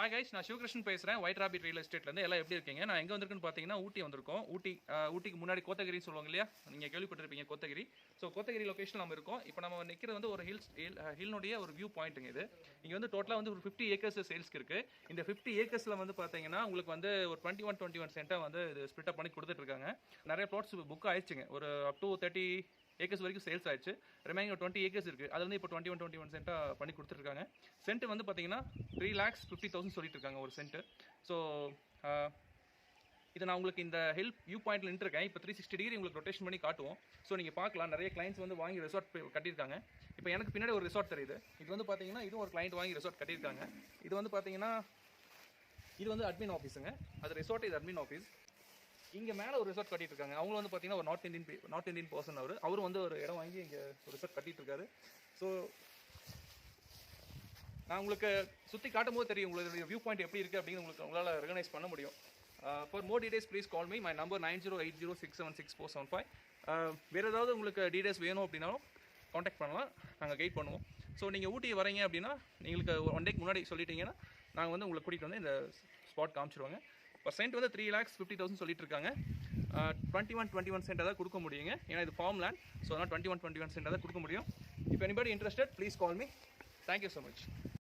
Hi guys நான் சிவகிருஷ்ணன் பேசுகிறேன் white rapid real எஸ்டேட்லேருந்து எல்லாம் எப்படி இருக்கீங்க? நான் எங்கே வந்திருக்குன்னு பார்த்தீங்கன்னா ஊட்டி வந்திருக்கோம். ஊட்டி ஊட்டிக்கு முன்னாடி கோத்தகிரின்னு சொல்லுவாங்க இல்லையா? நீங்கள் கேள்விப்பட்டிருப்பீங்க கோத்தகிரி. ஸோ கோத்தகிரி லொக்கேஷன் நம்ம இருக்கோம். இப்போ நம்ம நிற்கிறது வந்து ஒரு ஹில்ஸ் ஹில் ஹில்னுடைய ஒரு வியூ பாயிண்ட்டுங்க இது. இங்கே வந்து டோட்டலாக வந்து ஒரு ஃபிஃப்டி ஏக்கர்ஸ் சேல்ஸ்க்கு இருக்குது இந்த ஃபிஃப்டி ஏக்கர்ஸில் வந்து பார்த்தீங்கன்னா உங்களுக்கு வந்து ஒரு டுவெண்ட்டி ஒன் டுவெண்ட்டி ஒன் சென்ட்டாக வந்து இது ஸ்பிட்டப் பண்ணி கொடுத்துட்ருக்காங்க நிறைய ப்ளாட்ஸ் புக் ஆயிடுச்சுங்க. ஒரு அப் டூ தேர்ட்டி ஏக்கர்ஸ் வரைக்கும் சேல்ஸ் ஆயிடுச்சு. ரிமைனிங் ஒரு டுவெண்ட்டி ஏக்கர்ஸ் இருக்குது அது வந்து இப்போ டுவெண்ட்டி ஒன் டுவெண்ட்டி ஒன் சென்ட்டாக பண்ணி கொடுத்துருக்காங்க சென்ட் வந்து பார்த்தீங்கன்னா த்ரீ லேக்ஸ் ஃபிஃப்டி தௌசண்ட் சொல்லிட்டு இருக்காங்க ஒரு சென்ட்டு ஸோ இதை நான் உங்களுக்கு இந்த ஹெல்ப் வியூ பாயிண்ட்ல நின்றுருக்கேன். இப்போ த்ரீ சிக்ஸ்டி டிகிரி உங்களுக்கு ரொட்டேஷன் பண்ணி காட்டுவோம். ஸோ நீங்கள் பார்க்கலாம். நிறைய கிளைண்ட்ஸ் வந்து வாங்கி ரிசார்ட் கட்டியிருக்காங்க. இப்போ எனக்கு பின்னாடி ஒரு ரிசார்ட் தெரியுது. இது வந்து பார்த்தீங்கன்னா இதுவும் ஒரு கிளைண்ட் வாங்கி ரிசார்ட் கட்டியிருக்காங்க. இது வந்து பார்த்தீங்கன்னா இது வந்து அட்மின் ஆஃபீஸுங்க அது ரிசார்ட் இது அட்மின் ஆஃபீஸ் இங்கே மேலே ஒரு ரிசார்ட் கட்டிட்டு இருக்காங்க அவங்க வந்து பார்த்தீங்கன்னா ஒரு north Indian north Indian person அவர். அவரும் வந்து ஒரு இடம் வாங்கி இங்கே ஒரு ரிசார்ட் கட்டிட்டு இருக்காரு ஸோ நான் உங்களுக்கு சுற்றி காட்டும் போது தெரியும். உங்களுடைய வியூ பாயிண்ட் எப்படி இருக்குது அப்படின்னு உங்களுக்கு உங்களால் ரெகனைஸ் பண்ண முடியும். For more details please call me my number nine zero eight zero six seven six four seven five வேறு ஏதாவது உங்களுக்கு டீடைல்ஸ் வேணும் அப்படின்னாலும் காண்டாக்ட் பண்ணலாம். நாங்கள் கைட் பண்ணுவோம். ஸோ நீங்கள் ஊட்டி வரீங்க அப்படின்னா உங்களுக்கு ஒன் டேக்கு முன்னாடி சொல்லிட்டீங்கன்னா நாங்கள் வந்து உங்களை கூட்டிகிட்டு வந்து இந்த ஸ்பாட் காமிச்சிருவாங்க. இப்போ சென்ட் வந்து த்ரீ லேக்ஸ் ஃபிஃப்டி தௌசண்ட் சொல்லிட்டு இருக்காங்க twenty one twenty one cent தான் கொடுக்க முடியுங்க. ஏன்னா இது ஃபார்ம் லேண்ட் ஸோ அதனால் twenty one twenty one cent தான் கொடுக்க முடியும். இப்போ anybody interested please call me thank you so much